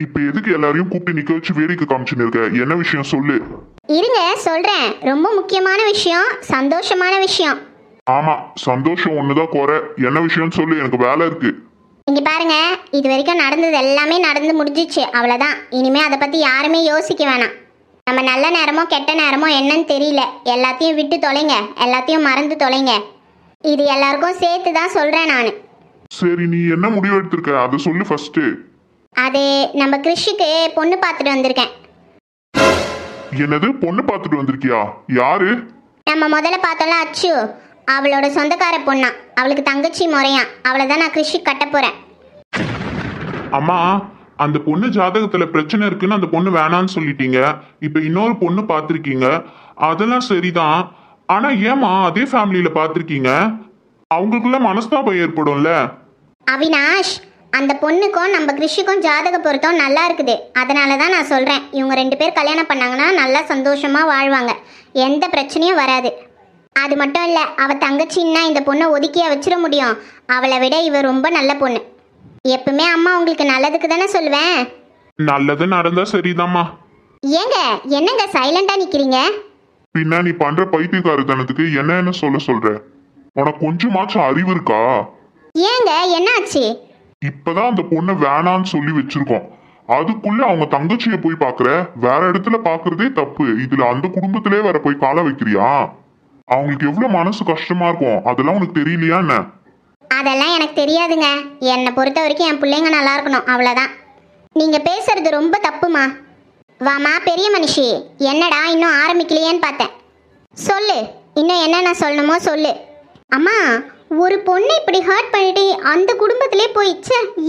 இப்ப எதுக்கு எல்லாரையும் கூப்பிட்டு நிக்க வச்சு வேடிக்கை காமிச்சுன்னு இருக்க? என்ன விஷயம் சொல்லு. இருங்க சொல்றேன். ரொம்ப முக்கியமான விஷயம் சந்தோஷமான விஷயம். ஆமா சந்தோஷம் ஒண்ணுதான் குறை. என்ன விஷயம்னு சொல்லு எனக்கு வேலை இருக்கு. இங்க பாருங்க இது வரைக்கும் நடந்தது எல்லாமே நடந்து முடிஞ்சிச்சு. அவ்வளவுதான். இனிமே அதை பத்தி யாருமே யோசிக்க வேணாம். நம்ம நல்ல நேரமோ கெட்ட நேரமோ என்னன்னு தெரியல. எல்லாத்தையும் விட்டு தொலைங்க. எல்லாத்தையும் மறந்து தொலைங்க. இது எல்லாருக்கும் சேர்த்து தான் சொல்றேன் நான். சரி நீ என்ன முடிவு எடுத்திருக்க? அதை சொல்லு ஃபர்ஸ்ட் அது நம்ம கிறிஷுக்கு பொண்ணு பார்த்துட்டு வந்திருக்கேன். என்னது? பொண்ணு பார்த்துட்டு வந்திருக்கியா? யாரு? நம்ம முதல்ல பார்த்தோம்ல அச்சு. அவளோட சொந்தக்கார பொண்ணா. அவளுக்கு தங்கச்சி முறையா. அவளை தான் நான் கிறிஷுக்கு கட்ட போறேன். அம்மா அந்த பொண்ணு ஜாதகத்துல பிரச்சனை இருக்குன்னு அந்த பொண்ணு வேணான்னு சொல்லிட்டீங்க. இப்ப இன்னொரு பொண்ணு பார்த்திருக்கீங்க. அதெல்லாம் சரிதான். ஆனா ஏமா அதே ஃபேமிலியில பார்த்திருக்கீங்க? அவங்களுக்குள்ள மனஸ்தாபம் ஏற்படும்ல? அவினாஷ் அந்த பொண்ணுக்கும் நம்ம கிறிஷுக்கும் ஜாதக பொருத்தம் நல்லா இருக்குது. அதனால தான் நான் சொல்கிறேன் இவங்க ரெண்டு பேர் கல்யாணம் பண்ணாங்கன்னா நல்லா சந்தோஷமாக வாழ்வாங்க. எந்த பிரச்சனையும் வராது. அது மட்டும் இல்லை அவள் தங்கச்சின்னா இந்த பொண்ணை ஒதுக்கியா வச்சிட முடியும். அவளை விட இவ ரொம்ப நல்ல பொண்ணு. எப்பவுமே அம்மா உங்களுக்கு நல்லதுக்கு தானே சொல்லுவேன்? நல்லது நடந்தா சரிதாம்மா. ஏங்க என்னங்க சைலண்டாக நிற்கிறீங்க பின்ன நீ பண்ற பைத்தியக்காரத்தனத்துக்கு என்னன்னு சொல்ல சொல்ற? உனக்கு கொஞ்சமாச்சும் அறிவு இருக்கா? ஏங்க என்னாச்சு? இப்பதான் அந்த பொண்ணை வேணான்னு சொல்லி வச்சிருக்கோம். அதுக்குள்ள அவங்க தங்கச்சிய போய் பாக்குற வேற இடத்துல பாக்குறதே தப்பு. இதுல அந்த குடும்பத்திலே வேற போய் கால வைக்கிறியா? அவங்களுக்கு எவ்வளவு மனசு கஷ்டமா இருக்கும்? அதெல்லாம் உனக்கு தெரியலையா என்ன? அதெல்லாம் எனக்கு தெரியாதுங்க. என்னை பொறுத்த வரைக்கும் என் பிள்ளைங்க நல்லா இருக்கணும். அவ்வளோதான் நீங்கள் பேசுறது ரொம்ப தப்புமா? வாமா பெரிய மனுஷி. என்னடா இன்னும் ஆரம்பிக்கலையேன்னு பார்த்தேன். சொல்லு. இன்னும் என்னென்ன சொல்லணுமோ சொல்லு. அம்மா ஒரு பொண்ணை இப்படி ஹர்ட் பண்ணிட்டு அந்த குடும்பத்திலே போய்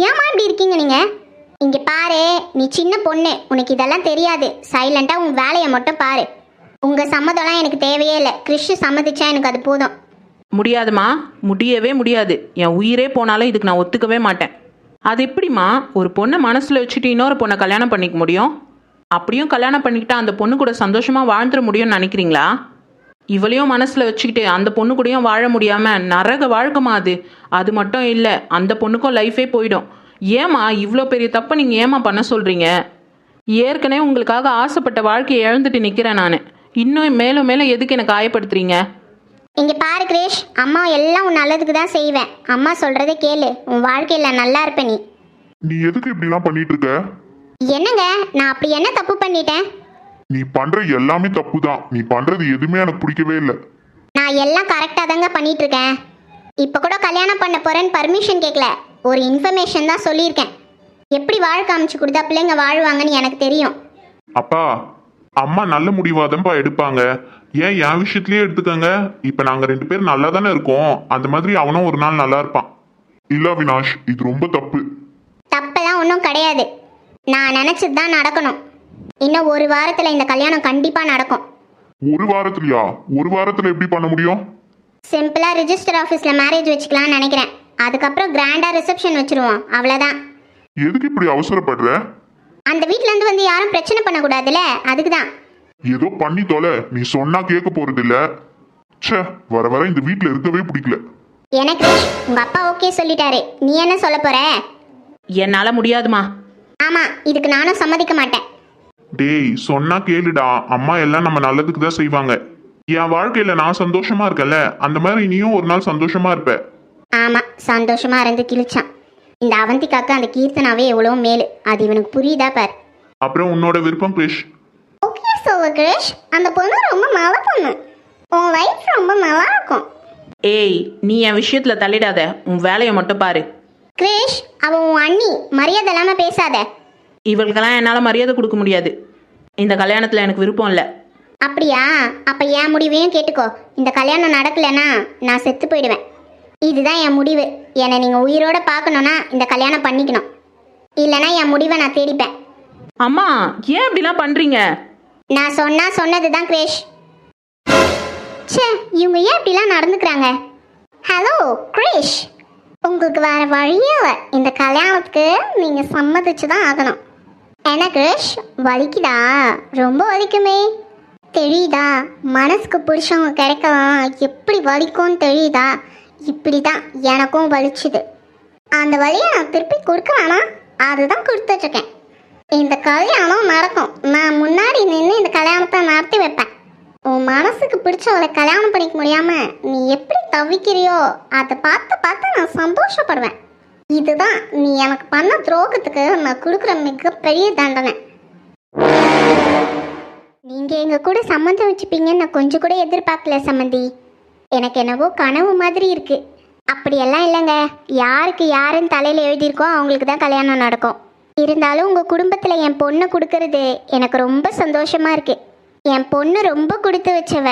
ஏமா இப்படி இருக்கீங்க நீங்கள் இங்கே பாரு நீ சின்ன பொண்ணு உனக்கு இதெல்லாம் தெரியாது. சைலண்டாக உன் வேலையை மட்டும் பாரு. உங்கள் சம்மதம்லாம் எனக்கு தேவையே இல்லை. கிறிஷ் சம்மதிச்சா எனக்கு அது போதும். முடியாதும்மா. முடியவே முடியாது. என் உயிரே போனாலும் இதுக்கு நான் ஒத்துக்கவே மாட்டேன். அது எப்படிம்மா? ஒரு பொண்ணை மனசில் வச்சுட்டு இன்னொரு பொண்ணை கல்யாணம் பண்ணிக்க முடியும்? அப்படியும் கல்யாணம் பண்ணிக்கிட்டா அந்த பொண்ணு கூட சந்தோஷமாக வாழ்ந்துட முடியும்னு நினைக்கிறீங்களா? இவளையும் மனசில் வச்சுக்கிட்டு அந்த பொண்ணு கூடயும் வாழ முடியாமல் நரக வாழ்க்கைமா அது. அது மட்டும் இல்லை அந்த பொண்ணுக்கும் லைஃபே போயிடும். ஏம்மா இவ்வளோ பெரிய தப்பை நீங்கள் ஏம்மா பண்ண சொல்கிறீங்க ஏற்கனவே உங்களுக்காக ஆசைப்பட்ட வாழ்க்கையை இழந்துட்டு நிற்கிறேன் நான். இன்னும் மேலும் மேலும் எதுக்கு என்னை காயப்படுத்துறீங்க? இங்க பாரு கிரேஷ் அம்மா எல்லாம் உன் நல்லதுக்கு தான் செய்வேன். அம்மா சொல்றதை கேளு உன் வாழ்க்கையில நல்லா இருப்ப நீ. நீ எதுக்கு இப்படி எல்லாம் பண்ணிட்டு இருக்க? என்னங்க நான் அப்படி என்ன தப்பு பண்ணிட்டேன்? நீ பண்ற எல்லாமே தப்பு தான் நீ பண்றது எதுவுமே எனக்கு பிடிக்கவே இல்லை. நான் எல்லாம் கரெக்டாக தாங்க பண்ணிட்டு இருக்கேன் இப்போ கூட கல்யாணம் பண்ண போறேன்னு பர்மிஷன் கேட்கல ஒரு இன்ஃபர்மேஷன் தான் சொல்லியிருக்கேன். எப்படி வாழ்க்கை அமைச்சு கொடுத்தா பிள்ளைங்க வாழ்வாங்கன்னு எனக்கு தெரியும். அப்பா அம்மா நல்ல முடிவாதம்பா எடுப்பாங்க. ஏன் என் விஷயத்திலேயே எடுத்துக்கங்க? இப்ப நாங்க ரெண்டு பேரும் நல்லா தானே இருக்கோம். அந்த மாதிரி அவனும் ஒரு நாள் நல்லா இருப்பான். இல்ல அவினாஷ் இது ரொம்ப தப்பு. தப்பெல்லாம் ஒன்றும் கிடையாது. நான் நினச்சது தான் நடக்கணும். இன்னும் ஒரு வாரத்தில் இந்த கல்யாணம் கண்டிப்பாக நடக்கும். ஒரு வாரத்துலயா? ஒரு வாரத்துல எப்படி பண்ண முடியும்? சிம்பிளாக ரிஜிஸ்டர் ஆஃபீஸில் மேரேஜ் வச்சுக்கலாம்னு நினைக்கிறேன். அதுக்கப்புறம் கிராண்டாக ரிசப்ஷன் வச்சுருவோம். அவ்வளோதான் எதுக்கு இப்படி அவசரப்படுற? அந்த வீட்டிலேருந்து வந்து யாரும் பிரச்சனை பண்ணக்கூடாதுல்ல? அதுக்கு தான் ஏதோ பண்ணி தொலை. நீ சொன்னா கேட்க போறது இல்ல ச்சே வர வர இந்த வீட்ல இருக்கவே பிடிக்கல. எனக்கு உங்கள் அப்பா ஓகே சொல்லிட்டாரு. நீ என்ன சொல்ல போற? என்னால் முடியாதுமா. ஆமாம் இதுக்கு நானும் சம்மதிக்க மாட்டேன். டேய் சொன்னா கேளுடா. அம்மா எல்லாம் நம்ம நல்லதுக்கு தான் செய்வாங்க. என் வாழ்க்கையில நான் சந்தோஷமா இருக்கேன்ல. அந்த மாதிரி நீயும் ஒரு நாள் சந்தோஷமா இருப்ப. ஆமாம் சந்தோஷமா இருந்து கிழிச்சான். இந்த அவந்திக்காக்கு அந்த கீர்த்தனாவே எவ்வளோ மேலு. அது இவனுக்கு புரியுதா பார். அப்புறம் உன்னோட விருப்பம் கிரிஷ். ஓகே சோவர் கிரேஷ் அந்த பொண்ணு ரொம்ப நல்ல பொண்ணு. உன் லைஃப் ரொம்ப நல்லா இருக்கும். ஏய் நீ என் விஷயத்தில் தள்ளிடாத. உன் வேலையை மட்டும் பாரு. கிரேஷ் அவன் உன் அண்ணி மரியாதை இல்லாமல் பேசாத. இவளுக்கெல்லாம் என்னால் மரியாதை கொடுக்க முடியாது. இந்த கல்யாணத்தில் எனக்கு விருப்பம் இல்லை. அப்படியா? அப்போ என் முடிவையும் கேட்டுக்கோ. இந்த கல்யாணம் நடக்கலைன்னா நான் செத்து போயிடுவேன். இதுதான் என் முடிவு. என்னை நீங்கள் உயிரோட பார்க்கணுன்னா இந்த கல்யாணம் பண்ணிக்கணும். இல்லைன்னா என் முடிவை நான் தேடிப்பேன். அம்மா ஏன் இப்படிலாம் பண்ணுறீங்க நான் சொன்னா சொன்னது தான் கிரேஷ். ச்சே இவங்க ஏன் இப்படிலாம் நடந்துக்கிறாங்க? ஹலோ கிரேஷ். உங்களுக்கு வேற வழியே இல்லை. இந்த கல்யாணத்துக்கு நீங்கள் சம்மதிச்சு தான் ஆகணும். என்ன கிரேஷ்? வலிக்குதா? ரொம்ப வலிக்குமே. தெரியுதா? மனசுக்கு பிடிச்சவங்க கிடைக்கலாம். எப்படி வலிக்கும்னு தெரியுதா? இப்படி தான் எனக்கும் வலிச்சுது. அந்த வழியை நான் திருப்பி கொடுக்க வேணாம் அதுதான் கொடுத்துட்ருக்கேன். இந்த கல்யாணம் நடக்கும். நான் முன்னாடி நின்று இந்த கல்யாணத்தை நடத்தி வைப்பேன். உன் மனசுக்கு பிடிச்சவளை கல்யாணம் பண்ணிக்க முடியாமல் நீ எப்படி தவிக்கிறியோ அதை பார்த்து பார்த்து நான் சந்தோஷப்படுவேன். இதுதான் நீ எனக்கு பண்ண துரோகத்துக்கு நான் கொடுக்குற மிகப்பெரிய தண்டனை. நீங்க எங்க கூட சம்மந்தம் வச்சுப்பீங்கன்னு நான் கொஞ்சம் கூட எதிர்பார்க்கல சம்மந்தி. எனக்கு என்னவோ கனவு மாதிரி இருக்கு. அப்படியெல்லாம் இல்லைங்க. யாருக்கு யாருன்னு தலையில் எழுதியிருக்கோ அவங்களுக்கு தான் கல்யாணம் நடக்கும். இருந்தாலும் உங்கள் குடும்பத்தில் என் பொண்ணை கொடுக்கறது எனக்கு ரொம்ப சந்தோஷமாக இருக்குது என் பொண்ணு ரொம்ப கொடுத்து வச்சவ.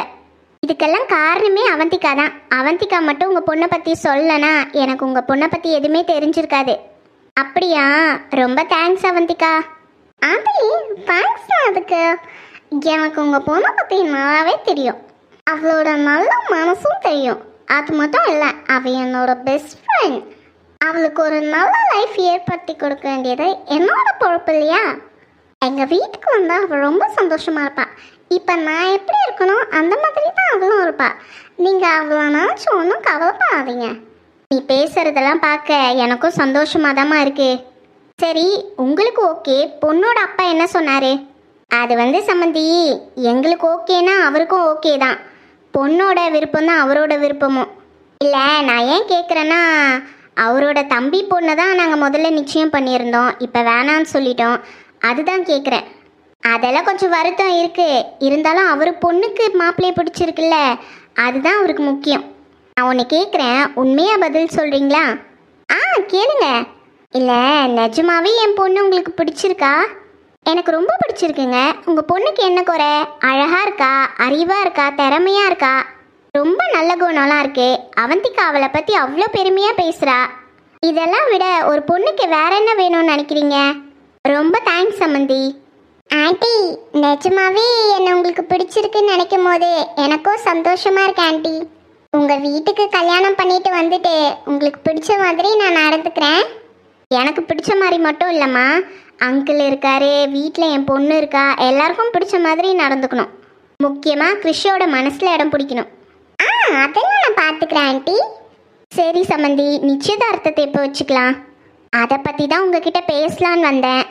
இதுக்கெல்லாம் காரணமே அவந்திகா தான். அவந்திகா மட்டும் உங்கள் பொண்ணை பற்றி சொல்லனா எனக்கு உங்கள் பொண்ணை பற்றி எதுவுமே தெரிஞ்சிருக்காது. அப்படியா? ரொம்ப தேங்க்ஸ் அவந்திகா. ஆண்டி தேங்க்ஸ் அதுக்கு. எனக்கு உங்கள் பொண்ணை பற்றி நல்லாவே தெரியும். அவளோட நல்ல மனசும் தெரியும். அது மட்டும் இல்லை அவள் என்னோட பெஸ்ட் ஃப்ரெண்ட் அவளுக்கு ஒரு நல்ல லைஃப் ஏற்படுத்தி கொடுக்க வேண்டியது என்னோட பொறுப்பு இல்லையா? எங்கள் வீட்டுக்கு வந்தால் அவள் ரொம்ப சந்தோஷமாக இருப்பாள் இப்போ நான் எப்படி இருக்கணும் அந்த மாதிரி தான் அவளும் இருப்பாள் நீங்கள் அவ்வளோனாச்சும் ஒன்றும் கவலைப்படாதீங்க. நீ பேசுகிறதெல்லாம் பார்க்க எனக்கும் சந்தோஷமாக இருக்கு. சரி உங்களுக்கு ஓகே பொண்ணோட அப்பா என்ன சொன்னார்? அது வந்து சம்மந்தி எங்களுக்கு ஓகேனா அவருக்கும் ஓகே தான். பொண்ணோட விருப்பம் தான் அவரோட விருப்பமும். இல்லை நான் ஏன் கேட்குறேன்னா அவரோட தம்பி பொண்ணை தான் நாங்கள் முதல்ல நிச்சயம் பண்ணியிருந்தோம். இப்போ வேணான்னு சொல்லிட்டோம். அதுதான் கேட்குறேன் அதெல்லாம் கொஞ்சம் வருத்தம் இருக்கு. இருந்தாலும் அவர் பொண்ணுக்கு மாப்பிள்ளையை பிடிச்சிருக்குல்ல அதுதான் அவருக்கு முக்கியம். நான் ஒன்று கேட்குறேன் உண்மையாக பதில் சொல்கிறீங்களா ஆ கேளுங்க. இல்லை நிஜமாவே என் பொண்ணு உங்களுக்கு பிடிச்சிருக்கா? எனக்கு ரொம்ப பிடிச்சிருக்குங்க. உங்கள் பொண்ணுக்கு என்ன குறை? அழகாக இருக்கா? அறிவாக இருக்கா? திறமையாக இருக்கா? ரொம்ப நல்ல குணம்லாம் இருக்கு. அவந்திகா அவளை பற்றி அவ்வளோ பெருமையாக பேசுகிறா இதெல்லாம் விட ஒரு பொண்ணுக்கு வேற என்ன வேணும்னு நினைக்கிறீங்க? ரொம்ப தேங்க்ஸ் சம்மந்தி ஆண்டி நிஜமாவே என்னை உங்களுக்கு பிடிச்சிருக்குன்னு நினைக்கும் போது எனக்கும் சந்தோஷமா இருக்கு ஆண்டி. உங்க வீட்டுக்கு கல்யாணம் பண்ணிட்டு வந்துட்டு உங்களுக்கு பிடிச்ச மாதிரி நான் நடந்துக்கிறேன். எனக்கு பிடிச்ச மாதிரி மட்டும் இல்லைம்மா. அங்கிள் இருக்காரு வீட்டில் என் பொண்ணு இருக்கா எல்லாருக்கும் பிடிச்ச மாதிரி நடந்துக்கணும். முக்கியமாக கிருஷியோட மனசில் இடம் பிடிக்கணும். ஆ அதெல்லாம் நான் பார்த்துக்கிறேன் ஆண்டி. சரி சம்மந்தி நிச்சயதார்த்தத்தை எப்போ வச்சுக்கலாம். அதை பற்றி தான் உங்ககிட்ட பேசலான்னு வந்தேன்.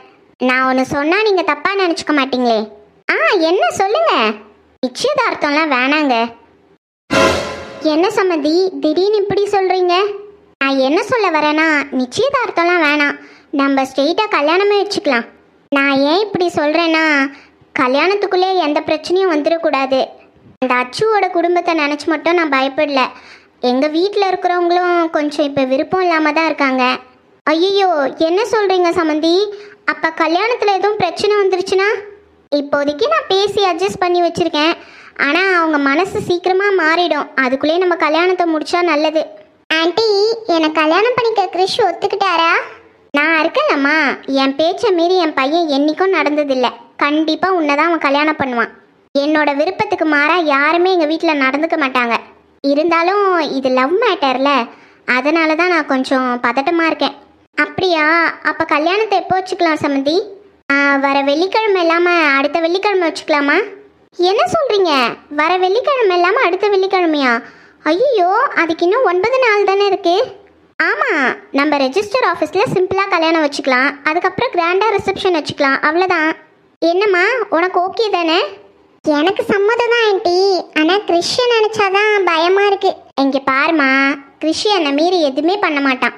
நான் ஒன்று சொன்னால் நீங்கள் தப்பாக நினச்சிக்க மாட்டீங்களே. ஆ என்ன சொல்லுங்க? நிச்சயதார்த்தம்லாம் வேணாங்க. என்ன சம்மதி திடீர்னு இப்படி சொல்கிறீங்க நான் என்ன சொல்ல வரேன்னா நிச்சயதார்த்தம்லாம் வேணாம். நம்ம ஸ்ட்ரெயிட்டாக கல்யாணமே வச்சுக்கலாம். நான் ஏன் இப்படி சொல்கிறேன்னா கல்யாணத்துக்குள்ளே எந்த பிரச்சனையும் வந்துடக்கூடாது அந்த அச்சுவோட குடும்பத்தை நினச்சி மட்டும் நான் பயப்படல. எங்கள் வீட்டில் இருக்கிறவங்களும் கொஞ்சம் இப்போ விருப்பம் இல்லாமல் தான் இருக்காங்க. ஐயோ என்ன சொல்கிறீங்க சமந்தி அப்போ கல்யாணத்தில் எதுவும் பிரச்சனை வந்துருச்சுன்னா? இப்போதைக்கு நான் பேசி அட்ஜஸ்ட் பண்ணி வச்சுருக்கேன். ஆனால் அவங்க மனசு சீக்கிரமாக மாறிடும். அதுக்குள்ளே நம்ம கல்யாணத்தை முடித்தா நல்லது. ஆண்டி என்னை கல்யாணம் பண்ணிக்க கிறிஷ் ஒத்துக்கிட்டாரா? நான் இருக்கலம்மா. என் பேச்சை மீறி என் பையன் என்னைக்கும் நடந்ததில்லை. கண்டிப்பாக உன்னை தான் அவன் கல்யாணம் பண்ணுவான். என்னோட விருப்பத்துக்கு மாறாக யாருமே எங்கள் வீட்டில் நடந்துக்க மாட்டாங்க. இருந்தாலும் இது லவ் மேட்டர்ல அதனால தான் நான் கொஞ்சம் பதட்டமாக இருக்கேன். அப்படியா? அப்போ கல்யாணத்தை எப்போ வச்சுக்கலாம் சம்மந்தி வர வெள்ளிக்கிழமை இல்லாமல் அடுத்த வெள்ளிக்கிழமை வச்சுக்கலாமா? என்ன சொல்கிறீங்க வர வெள்ளிக்கிழமை இல்லாமல் அடுத்த வெள்ளிக்கிழமையா? ஐயோ அதுக்கு இன்னும் ஒன்பது நாள் தானே இருக்குது ஆமாம் நம்ம ரெஜிஸ்டர் ஆஃபீஸில் சிம்பிளாக கல்யாணம் வச்சுக்கலாம். அதுக்கப்புறம் கிராண்டாக ரிசப்ஷன் வச்சுக்கலாம். அவ்வளோதான் என்னம்மா உனக்கு ஓகே தானே? எனக்கு சம்மதம் தான் ஆண்டி. ஆனால் கிறிஷை நினச்சாதான் பயமாக இருக்குது இங்கே பாருமா கிறிஷி என்னை மீறி எதுவுமே பண்ண மாட்டான்.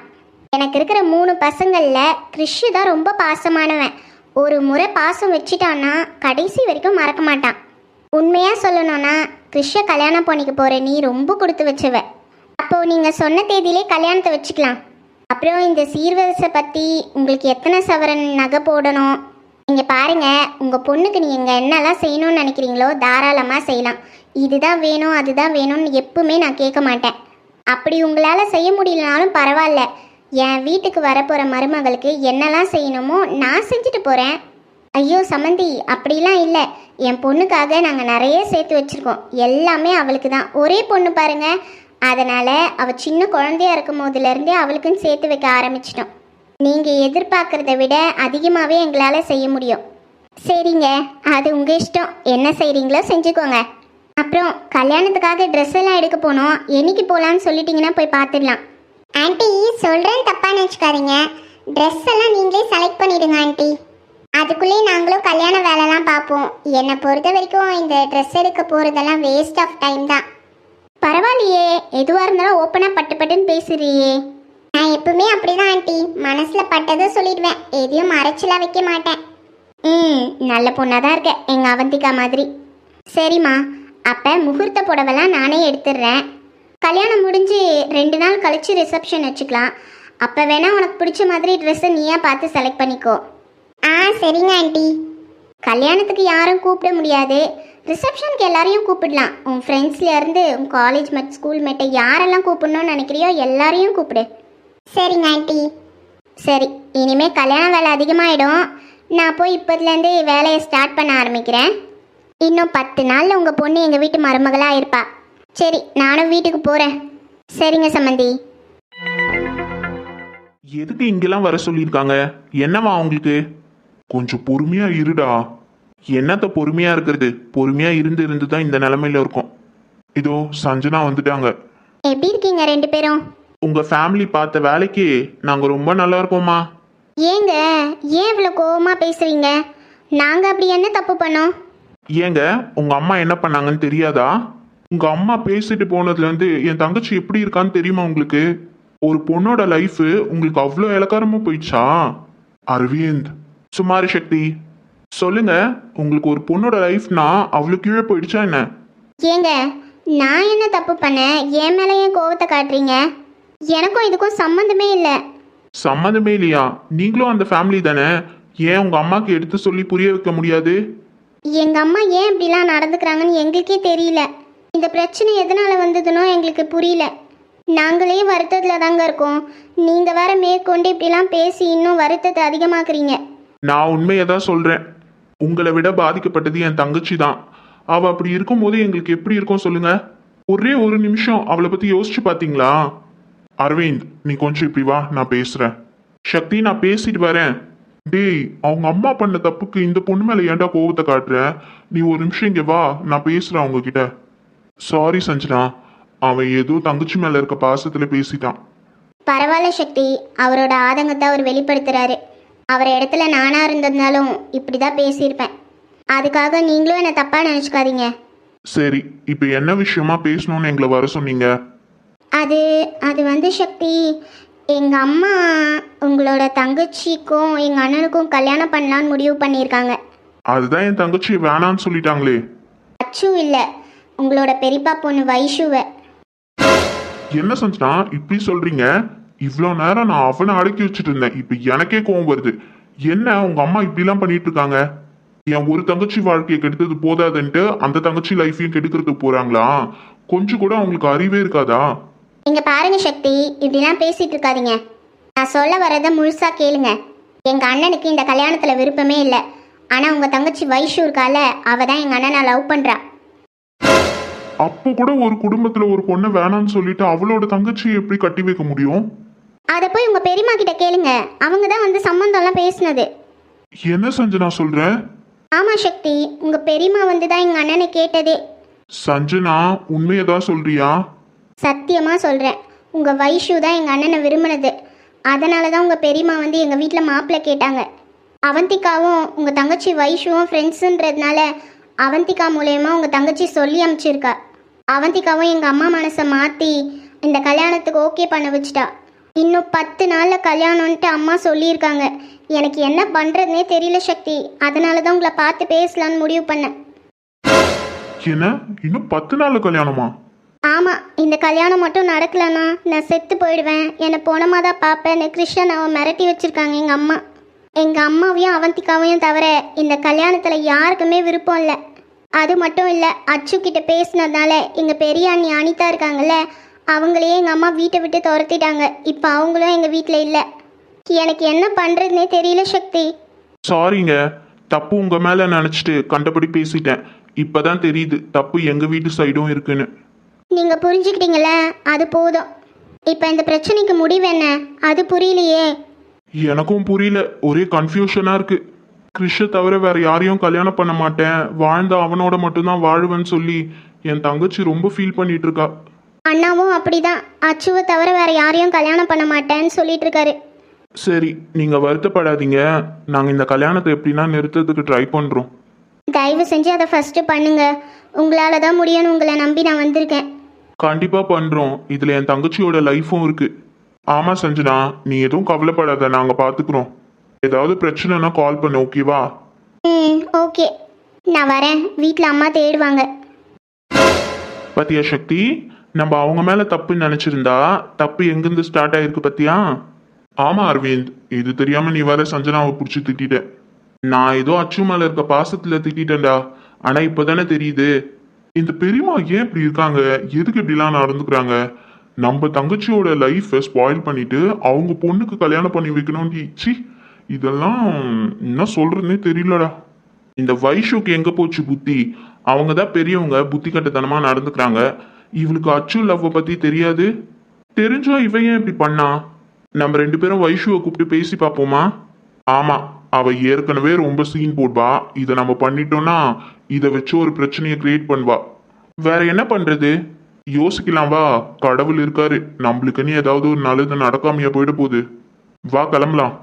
எனக்கு இருக்கிற மூணு பசங்களில் கிறிஷு தான் ரொம்ப பாசமானவன். ஒரு முறை பாசம் வச்சிட்டான்னா கடைசி வரைக்கும் மறக்க மாட்டான். உண்மையாக சொல்லணும்னா கிறிஷை கல்யாணம் பண்ணிக்க போகிற நீ ரொம்ப கொடுத்து வச்சவ. அப்போது நீங்கள் சொன்ன தேதியிலே கல்யாணத்தை வச்சுக்கலாம். அப்புறம் இந்த சீர்வரிசை பற்றி உங்களுக்கு எத்தனை சவரன் நகை போடணும்? நீங்கள் பாருங்கள் உங்கள் பொண்ணுக்கு நீங்கள் என்னெல்லாம் செய்யணும்னு நினைக்கிறீங்களோ தாராளமாக செய்யலாம். இதுதான் வேணும் அதுதான் வேணும்னு எப்பவுமே நான் கேட்க மாட்டேன். அப்படி உங்களால் செய்ய முடியலனாலும் பரவாயில்ல. என் வீட்டுக்கு வரப்போகிற மருமகளுக்கு என்னெல்லாம் செய்யணுமோ நான் செஞ்சுட்டு போகிறேன் ஐயோ சமந்தி அப்படிலாம் இல்லை. என் பொண்ணுக்காக நாங்கள் நிறைய சேர்த்து வச்சுருக்கோம். எல்லாமே அவளுக்கு தான். ஒரே பொண்ணு பாருங்க. அதனால் அவள் சின்ன குழந்தையா இருக்கும் போதுலேருந்தே அவளுக்குன்னு சேர்த்து வைக்க ஆரம்பிச்சிட்டோம். நீங்கள் எதிர்பார்க்குறத விட அதிகமாகவே எங்களால் செய்ய முடியும். சரிங்க. அது உங்கள் இஷ்டம். என்ன செய்கிறீங்களோ செஞ்சுக்கோங்க. அப்புறம் கல்யாணத்துக்காக ட்ரெஸ் எல்லாம் எடுக்க போனோம். என்னைக்கு போகலான்னு சொல்லிட்டிங்கன்னா போய் பார்த்துடலாம். ஆண்டி சொல்கிறேன் தப்பாக நினச்சிக்காதீங்க. ட்ரெஸ் எல்லாம் நீங்களே செலக்ட் பண்ணிடுங்க ஆண்டி அதுக்குள்ளேயே நாங்களும் கல்யாண வேலைலாம் பார்ப்போம். என்னை பொறுத்த வரைக்கும் இந்த ட்ரெஸ் எடுக்க போகிறதெல்லாம் வேஸ்ட் ஆஃப் டைம் தான். பரவாயில்லையே எதுவாக இருந்தாலும் ஓப்பனாக பட்டு பட்டுன்னு பேசுறியே. நான் எப்பவுமே அப்படிதான் ஆண்டி மனசில் பட்டதை சொல்லிடுவேன். எதையும் மறைச்சலாக வைக்க மாட்டேன். ம் நல்ல பொண்ணாக தான் இருக்க எங்கள் அவந்திகா மாதிரி. சரிம்மா அப்போ முகூர்த்த புடவெல்லாம் நானே எடுத்துடுறேன். கல்யாணம் முடிஞ்சு ரெண்டு நாள் கழிச்சு ரிசப்ஷன் வச்சுக்கலாம். அப்போ வேணால் உனக்கு பிடிச்ச மாதிரி ட்ரெஸ்ஸை நீயே பார்த்து செலக்ட் பண்ணிக்கோ. ஆ சரிங்க ஆண்டி. கல்யாணத்துக்கு யாரும் கூப்பிட முடியாது. ரிசப்ஷனுக்கு எல்லாரையும் கூப்பிடலாம். உன் ஃப்ரெண்ட்ஸ்லேருந்து உன் காலேஜ் மட் ஸ்கூல் மேட்டை யாரெல்லாம் கூப்பிடணும்னு நினைக்கிறியோ எல்லாரையும் கூப்பிடு. சரிங்க ஆண்டி. சரி இனிமேல் கல்யாண வேலை அதிகமாகிடும் நான் போய் இப்போதுலேருந்து வேலையை ஸ்டார்ட் பண்ண ஆரம்பிக்கிறேன். இன்னும் பத்து நாளில் உங்கள் பொண்ணு எங்கள் வீட்டு மருமகளாக இருப்பாள் சரி நானும் வீட்டுக்கு போகிறேன் சரிங்க சம்மந்தி எதுக்கு இங்கெல்லாம் வர சொல்லியிருக்காங்க? என்னவா உங்களுக்கு கொஞ்சம் பொறுமையா இருடா. என்னத்த பொறுமையா இருக்கிறது? பொறுமையா இருந்து இருந்து தான் இந்த நிலைமையில இருக்கோம். இதோ சஞ்சனா வந்துட்டாங்க. எப்படி இருக்கீங்க ரெண்டு பேரும்? உங்க ஃபேமிலி பார்த்த வேலைக்கு நாங்க ரொம்ப நல்லா இருக்கோம்மா. ஏங்க ஏன் இவ்வளோ கோவமாக பேசுகிறீங்க நாங்கள் அப்படி என்ன தப்பு பண்ணோம்? ஏங்க உங்க அம்மா என்ன பண்ணாங்கன்னு தெரியாதா? உங்க அம்மா பேசிட்டு போனதுல இருந்து என் தங்கச்சி எப்படி இருக்கான்னு தெரியுமா உங்களுக்கு? ஒரு பொண்ணோட லைஃப் உங்களுக்கு அவ்வளோ இலக்காரமா போயிடுச்சா? அரவிந்த் சுமாரி சக்தி சொல்லுங்க உங்களுக்கு ஒரு பொண்ணோட லைஃப்னா அவ்வளோ கீழே போயிடுச்சா என்ன? ஏங்க நான் என்ன தப்பு பண்ணேன்? என் மேலே ஏன் கோவத்தை காட்டுறீங்க? எனக்கும் இதுக்கும் சம்மந்தமே இல்லை. சம்மந்தமே இல்லையா? நீங்களும் அந்த ஃபேமிலி தானே? ஏன் உங்க அம்மாக்கு எடுத்து சொல்லி புரிய வைக்க முடியாது? எங்கள் அம்மா ஏன் இப்படிலாம் நடந்துக்கிறாங்கன்னு எங்களுக்கே தெரியல. இந்த பிரச்சனை எதனால் வந்ததுனோ எங்களுக்கு புரியல. நாங்களே வருத்தத்தில் தாங்க இருக்கோம். நீங்கள் வேற மேற்கொண்டு இப்படிலாம் பேசி இன்னும் வருத்தத்தை அதிகமாக்குறீங்க. நான் உண்மையை தான் சொல்கிறேன் உங்களை விட பாதிக்கப்பட்டது என் தங்கச்சி தான். அவள் அப்படி இருக்கும்போது எங்களுக்கு எப்படி இருக்கும் சொல்லுங்க? ஒரே ஒரு நிமிஷம் அவளை பற்றி யோசிச்சு பார்த்தீங்களா அரவிந்த் நீ கொஞ்சம் இப்படி வா நான் பேசுகிறேன் சக்தி நான் பேசிட்டு வரேன். டேய் அவங்க அம்மா பண்ண தப்புக்கு இந்த பொண்ணு மேலே ஏன்டா கோவத்தை காட்டுற? நீ ஒரு நிமிஷம் இங்கே வா நான் பேசுகிறேன் அவங்க கிட்ட சாரி சஞ்சனா. அவன் ஏதோ தங்கச்சி மேல இருக்க பாசத்துல பேசிட்டான். பரவாயில்ல சக்தி. அவரோட ஆதங்கத்தை அவர் வெளிப்படுத்துறாரு. அவர் இடத்துல நானாக இருந்திருந்தாலும் இப்படி தான் பேசியிருப்பேன். அதுக்காக நீங்களும் என்னை தப்பாக நினச்சிக்காதீங்க. சரி இப்போ என்ன விஷயமா பேசணும்னு எங்களை வர சொன்னீங்க? அது அது வந்து சக்தி எங்கள் அம்மா உங்களோட தங்கச்சிக்கும் எங்கள் அண்ணனுக்கும் கல்யாணம் பண்ணலான்னு முடிவு பண்ணியிருக்காங்க. அதுதான் என் தங்கச்சி வேணான்னு சொல்லிட்டாங்களே. அச்சு இல்லை. உங்களோட பெரியப்பா பொண்ணு வைஷுவை. என்ன செஞ்சா இப்படி சொல்றீங்க? இவ்வளோ நேரம் நான் அவனை அடக்கி வச்சுட்டு இருந்தேன். இப்போ எனக்கே கோவம் வருது. என்ன உங்க அம்மா இப்படிலாம் பண்ணிட்டு இருக்காங்க? என் ஒரு தங்கச்சி வாழ்க்கையை கெடுத்தது போதாதுன்ட்டு அந்த தங்கச்சி லைஃபையும் கெடுக்கிறதுக்கு போறாங்களா? கொஞ்சம் கூட அவங்களுக்கு அறிவே இருக்காதா? இங்க பாருங்க சக்தி இப்படிலாம் பேசிட்டு இருக்காதீங்க. நான் சொல்ல வரதை முழுசா கேளுங்க. எங்க அண்ணனுக்கு இந்த கல்யாணத்துல விருப்பமே இல்லை. ஆனா உங்க தங்கச்சி வைஷு இருக்கால அவ தான் எங்க அண்ணனை லவ் பண்றா. அப்போ கூட ஒரு குடும்பத்துல ஒரு பொண்ணை வேணாம்னு சொல்லிட்டு அவளோட தங்கச்சியை எப்படி கட்டி வைக்க முடியும்? அதை போய் உங்க பெரியம்மா கிட்ட கேளுங்க. அவங்க தான் வந்து சம்மந்தம்லாம் பேசுனது. என்ன சஞ்சனா சொல்றேன் ஆமா சக்தி. உங்க பெரியம்மா வந்து தான் எங்க அண்ணனை கேட்டதே. சஞ்சனா உண்மையை தான் சொல்றியா? சத்தியமா சொல்றேன். உங்க வைஷு தான் எங்க அண்ணனை விரும்பினது. அதனால தான் உங்க பெரியம்மா வந்து எங்க வீட்டில் மாப்பிள்ளை கேட்டாங்க. அவந்திகாவும் உங்க தங்கச்சி வைஷுவும் ஃப்ரெண்ட்ஸுன்றதுனால அவந்திகா மூலயமா உங்க தங்கச்சி சொல்லி அனுப்பிச்சிருக்கா அவந்திகாவும் எங்க அம்மா மனசை மாத்தி இந்த கல்யாணத்துக்கு ஓகே பண்ண வச்சுட்டா. இன்னும் பத்து நாள்ல கல்யாணம்ன்ட்டு அம்மா சொல்லியிருக்காங்க. எனக்கு என்ன பண்றதுனே தெரியல சக்தி. அதனால தான் உங்களை பார்த்து பேசலான்னு முடிவு பண்ணேன். என்ன? இன்னும் பத்து நாள் கல்யாணமா? ஆமாம் இந்த கல்யாணம் மட்டும் நடக்கலன்னா நான் செத்து போயிடுவேன். என்னை போனமா தான் பார்ப்பேன்னு கிருஷ்ணன் அவன் மிரட்டி வச்சிருக்காங்க எங்கள் அம்மா. எங்கள் அம்மாவையும் அவந்திகாவையும் தவிர இந்த கல்யாணத்தில் யாருக்குமே விருப்பம் இல்லை. அது மட்டும் இல்லை அச்சு கிட்ட பேசினதுனால எங்கள் பெரிய அண்ணி அனிதா இருக்காங்கல்ல அவங்களையே எங்கள் அம்மா வீட்டை விட்டு துரத்திட்டாங்க. இப்போ அவங்களும் எங்கள் வீட்டில் இல்லை. எனக்கு என்ன பண்ணுறதுனே தெரியல சக்தி. சாரிங்க தப்பு உங்க மேல நினைச்சிட்டு கண்டபடி பேசிட்டேன். இப்பதான் தெரியுது தப்பு எங்க வீட்டு சைடும் இருக்குன்னு. நீங்கள் புரிஞ்சுக்கிட்டீங்கள அது போதும். இப்போ இந்த பிரச்சனைக்கு முடிவு என்ன? அது புரியலையே. எனக்கும் புரியல. ஒரே கன்ஃபியூஷனா இருக்கு. கிறிஷ தவிர வேற யாரையும் கல்யாணம் பண்ண மாட்டேன். வாழ்ந்த அவனோட மட்டும்தான் வாழ்வேன்னு சொல்லி என் தங்கச்சி ரொம்ப ஃபீல் பண்ணிட்டு இருக்கா அண்ணாவும் அப்படிதான். அச்சுவை தவிர வேற யாரையும் கல்யாணம் பண்ண மாட்டேன்னு சொல்லிட்டு இருக்காரு சரி நீங்க வருத்தப்படாதீங்க. நாங்க இந்த கல்யாணத்தை எப்படின்னா நிறுத்தத்துக்கு ட்ரை பண்றோம். தயவு செஞ்சு அதை ஃபஸ்ட்டு பண்ணுங்க. உங்களால தான் முடியும்னு உங்களை நம்பி நான் வந்திருக்கேன். கண்டிப்பா பண்றோம். இதுல என் தங்கச்சியோட லைஃபும் இருக்கு. ஆமா சஞ்சனா நீ எதுவும் கவலைப்படாத நாங்க பாத்துக்கிறோம். ஏதாவது பிரச்சனைனா கால் பண்ணு ஓகேவா ம் ஓகே நான் வரேன். வீட்டில் அம்மா தேடுவாங்க. பத்தியா சக்தி? நம்ம அவங்க மேல தப்புன்னு நினைச்சிருந்தா தப்பு எங்கிருந்து ஸ்டார்ட் ஆயிருக்கு பத்தியா? ஆமா அரவிந்த் இது தெரியாம நீ வேற சஞ்சனாவை பிடிச்சி திட்டிட்ட. நான் ஏதோ அச்சு மேல இருக்க பாசத்துல திட்டிட்டேன்டா. ஆனா இப்பதானே தெரியுது. இந்த பெரியம்மா ஏன் இப்படி இருக்காங்க? எதுக்கு இப்படிலாம் நடந்துக்கிறாங்க? நம்ம தங்கச்சியோட லைஃப்பை ஸ்பாயில் பண்ணிட்டு அவங்க பொண்ணுக்கு கல்யாணம் பண்ணி வைக்கணும்னு சி இதெல்லாம் என்ன சொல்றதுன்னே தெரியலடா. இந்த வைஷுக்கு எங்க போச்சு புத்தி? அவங்க தான் பெரியவங்க புத்தி கட்டத்தனமா நடந்துக்கிறாங்க. இவளுக்கு அச்சு லவ்வை பத்தி தெரியாது. தெரிஞ்சா இவ ஏன் இப்படி பண்ணா? நம்ம ரெண்டு பேரும் வைஷுவை கூப்பிட்டு பேசி பார்ப்போமா? ஆமா அவ ஏற்கனவே ரொம்ப சீன் போடுவா. இதை நம்ம பண்ணிட்டோம்னா இதை வச்சு ஒரு பிரச்சனையை கிரியேட் பண்ணுவா. வேற என்ன பண்றது? யோசிக்கலாம் வா. கடவுள் இருக்காரு. நம்மளுக்குன்னு ஏதாவது ஒரு நல்லது நடக்காமையா போயிட போகுது. வா கிளம்பலாம்.